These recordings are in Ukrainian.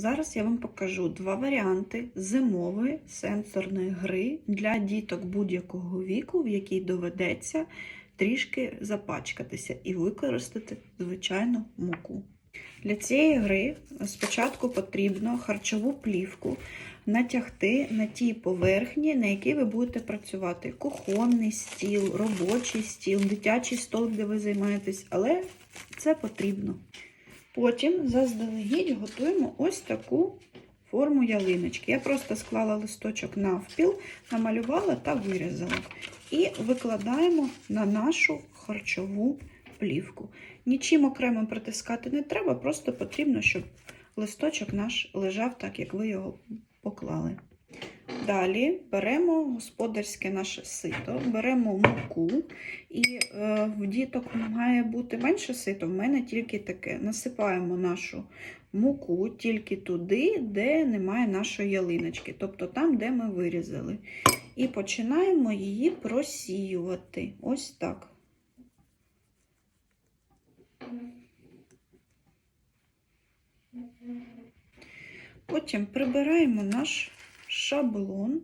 Зараз я вам покажу два варіанти зимової сенсорної гри для діток будь-якого віку, в якій доведеться трішки запачкатися і використати звичайну муку. Для цієї гри спочатку потрібно харчову плівку натягти на тій поверхні, на якій ви будете працювати. Кухонний стіл, робочий стіл, дитячий столик, де ви займаєтесь, але це потрібно. Потім заздалегідь готуємо ось таку форму ялиночки. Я просто склала листочок навпіл, намалювала та вирізала. І викладаємо на нашу харчову плівку. Нічим окремо притискати не треба, просто потрібно, щоб листочок наш лежав так, як ви його поклали. Далі беремо господарське наше сито, беремо муку, і е, в діток має бути менше сито, в мене тільки таке. Насипаємо нашу муку тільки туди, де немає нашої ялиночки, тобто там, де ми вирізали. І починаємо її просіювати. Ось так. Потім прибираємо наш шаблон,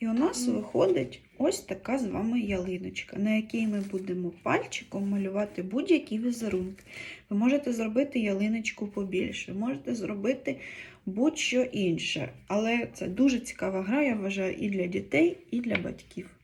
і у нас виходить ось така з вами ялиночка, на якій ми будемо пальчиком малювати будь-які візерунки. Ви можете зробити ялиночку побільше, можете зробити будь-що інше. Але це дуже цікава гра, я вважаю, і для дітей, і для батьків.